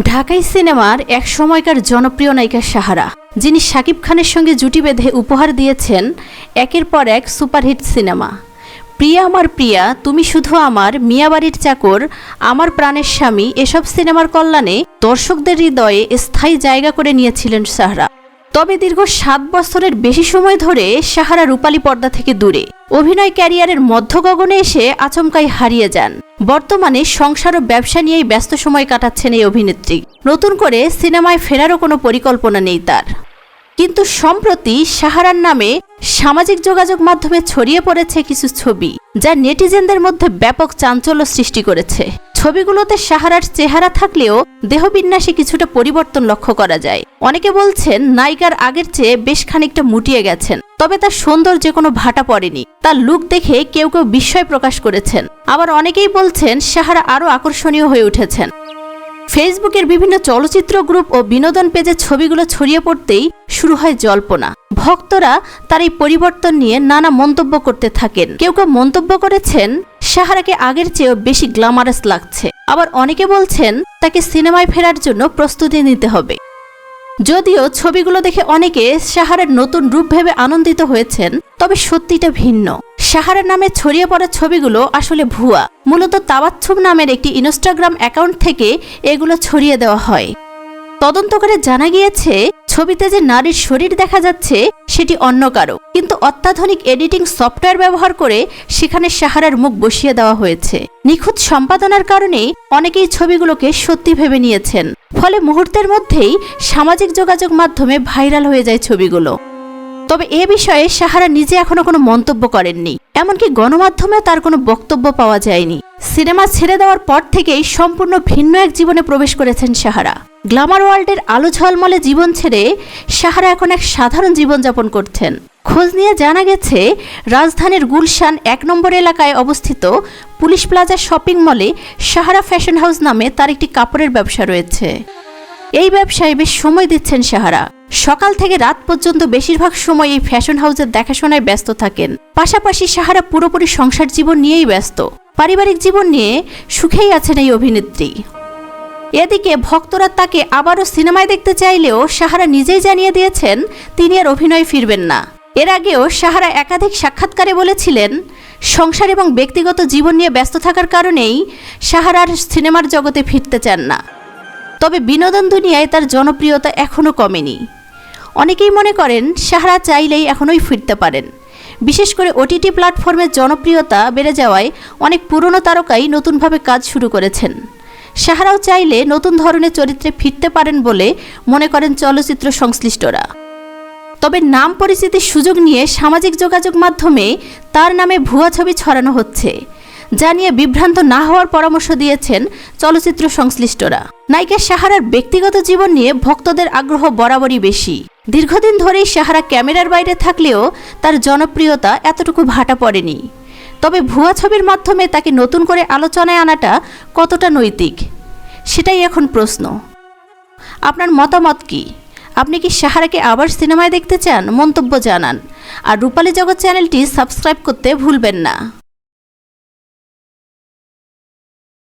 ঢাকাই সিনেমার এক সময়কার জনপ্রিয় নায়িকা সাহারা, যিনি শাকিব খানের সঙ্গে জুটি বেঁধে উপহার দিয়েছেন একের পর এক সুপারহিট সিনেমা। প্রিয়া আমার প্রিয়া, তুমি শুধু আমার মিয়াবাড়ির চাকর, আমার প্রাণের স্বামী, এসব সিনেমার কল্যাণে দর্শকদের হৃদয়ে স্থায়ী জায়গা করে নিয়েছিলেন সাহারা। তবে দীর্ঘ সাত বছরের বেশি সময় ধরে সাহারা রূপালী পর্দা থেকে দূরে। অভিনয় ক্যারিয়ারের মধ্যগগনে এসে আচমকাই হারিয়ে যান। বর্তমানে সংসার ও ব্যবসা নিয়েই ব্যস্ত সময় কাটাচ্ছেন এই অভিনেত্রী। নতুন করে সিনেমায় ফেরারও কোনো পরিকল্পনা নেই তার। কিন্তু সম্প্রতি সাহারার নামে সামাজিক যোগাযোগ মাধ্যমে ছড়িয়ে পড়েছে কিছু ছবি, যা নেটিজেনদের মধ্যে ব্যাপক চাঞ্চল্য সৃষ্টি করেছে। ছবিগুলোতে সাহারার চেহারা থাকলেও দেহবিন্যাসে কিছুটা পরিবর্তন লক্ষ্য করা যায়। অনেকে বলছেন নায়িকার আগের চেয়ে বেশ খানিকটা মুটিয়ে গেছেন, তবে তার সৌন্দর্যে কোনো ভাটা পড়েনি। তার লুক দেখে কেউ কেউ বিস্ময় প্রকাশ করেছেন। আবার অনেকেই বলছেন সাহারা আরও আকর্ষণীয় হয়ে উঠেছেন। ফেসবুকের বিভিন্ন চলচ্চিত্র গ্রুপ ও বিনোদন পেজে ছবিগুলো ছড়িয়ে পড়তেই শুরু হয় জল্পনা। ভক্তরা তার এই পরিবর্তন নিয়ে নানা মন্তব্য করতে থাকেন। কেউ কেউ মন্তব্য করেছেন সাহারাকে আগের চেয়েও বেশি গ্ল্যামারাস লাগছে। আবার অনেকে বলছেন, তাকে সিনেমায় ফেরার জন্য প্রস্তুতি নিতে হবে। যদিও ছবিগুলো দেখে অনেকে সাহারার নতুন রূপ ভেবে আনন্দিত হয়েছেন, তবে সত্যিটা ভিন্ন। সাহারার নামে ছড়িয়ে পড়া ছবিগুলো আসলে ভুয়া। মূলত তাবাচ্ছুম নামের একটি ইনস্টাগ্রাম অ্যাকাউন্ট থেকে এগুলো ছড়িয়ে দেওয়া হয়। তদন্ত করে জানা গিয়েছে ছবিতে যে নারীর শরীর দেখা যাচ্ছে, সেটি অন্য কারও। কিন্তু অত্যাধুনিক এডিটিং সফটওয়্যার ব্যবহার করে সেখানে সাহারার মুখ বসিয়ে দেওয়া হয়েছে। নিখুঁত সম্পাদনার কারণেই অনেকেই ছবিগুলোকে সত্যি ভেবে নিয়েছেন। ফলে মুহূর্তের মধ্যেই সামাজিক যোগাযোগ মাধ্যমে ভাইরাল হয়ে যায় ছবিগুলো। তবে এ বিষয়ে সাহারা নিজে এখনও কোনো মন্তব্য করেননি। এমনকি গণমাধ্যমে তার কোনো বক্তব্য পাওয়া যায়নি। সিনেমা ছেড়ে দেওয়ার পর থেকেই সম্পূর্ণ ভিন্ন এক জীবনে প্রবেশ করেছেন সাহারা। গ্ল্যামার ওয়ার্ল্ডের আলো ঝলমলে জীবন ছেড়ে সাহারা এখন এক সাধারণ জীবনযাপন করছেন। খোঁজ নিয়ে জানা গেছে, রাজধানীর গুলশান এক নম্বর এলাকায় অবস্থিত পুলিশ প্লাজা শপিং মলে সাহারা ফ্যাশন হাউস নামে তার একটি কাপড়ের ব্যবসা রয়েছে। এই ব্যবসায় বেশ সময় দিচ্ছেন সাহারা। সকাল থেকে রাত পর্যন্ত বেশিরভাগ সময় এই ফ্যাশন হাউসের দেখাশোনায় ব্যস্ত থাকেন। পাশাপাশি সাহারা পুরোপুরি সংসার জীবন নিয়েই ব্যস্ত। পারিবারিক জীবন নিয়ে সুখেই আছেন এই অভিনেত্রী। এদিকে ভক্তরা তাকে আবারও সিনেমায় দেখতে চাইলেও সাহারা নিজেই জানিয়ে দিয়েছেন, তিনি আর অভিনয় ফিরবেন না। এর আগেও সাহারা একাধিক সাক্ষাৎকারে বলেছিলেন, সংসার এবং ব্যক্তিগত জীবন নিয়ে ব্যস্ত থাকার কারণেই সাহারার সিনেমার জগতে ফিরতে চান না। তবে বিনোদন দুনিয়ায় তার জনপ্রিয়তা এখনও কমেনি। অনেকেই মনে করেন, সাহারা চাইলেই এখনোই ফিরতে পারেন। বিশেষ করে ওটিটি প্ল্যাটফর্মের জনপ্রিয়তা বেড়ে যাওয়ায় অনেক পুরনো তারকাই নতুনভাবে কাজ শুরু করেছেন। সাহারাও চাইলে নতুন ধরনের চরিত্রে ফিরতে পারেন বলে মনে করেন চলচ্চিত্র সংশ্লিষ্টরা। তবে নাম পরিচিতির সুযোগ নিয়ে সামাজিক যোগাযোগ মাধ্যমে তার নামে ভুয়া ছবি ছড়ানো হচ্ছে। যা নিয়ে বিভ্রান্ত না হওয়ার পরামর্শ দিয়েছেন চলচ্চিত্র সংশ্লিষ্টরা। নায়িকা সাহারার ব্যক্তিগত জীবন নিয়ে ভক্তদের আগ্রহ বরাবরই বেশি। দীর্ঘদিন ধরেই সাহারা ক্যামেরার বাইরে থাকলেও তার জনপ্রিয়তা এতটুকু ভাটা পড়েনি। তবে ভুয়া ছবির মাধ্যমে তাকে নতুন করে আলোচনায় আনাটা কতটা নৈতিক, সেটাই এখন প্রশ্ন। আপনার মতামত কি? আপনি কি সাহারাকে আবার সিনেমায় দেখতে চান? মন্তব্য জানান। আর রূপালী জগৎ চ্যানেলটি সাবস্ক্রাইব করতে ভুলবেন না।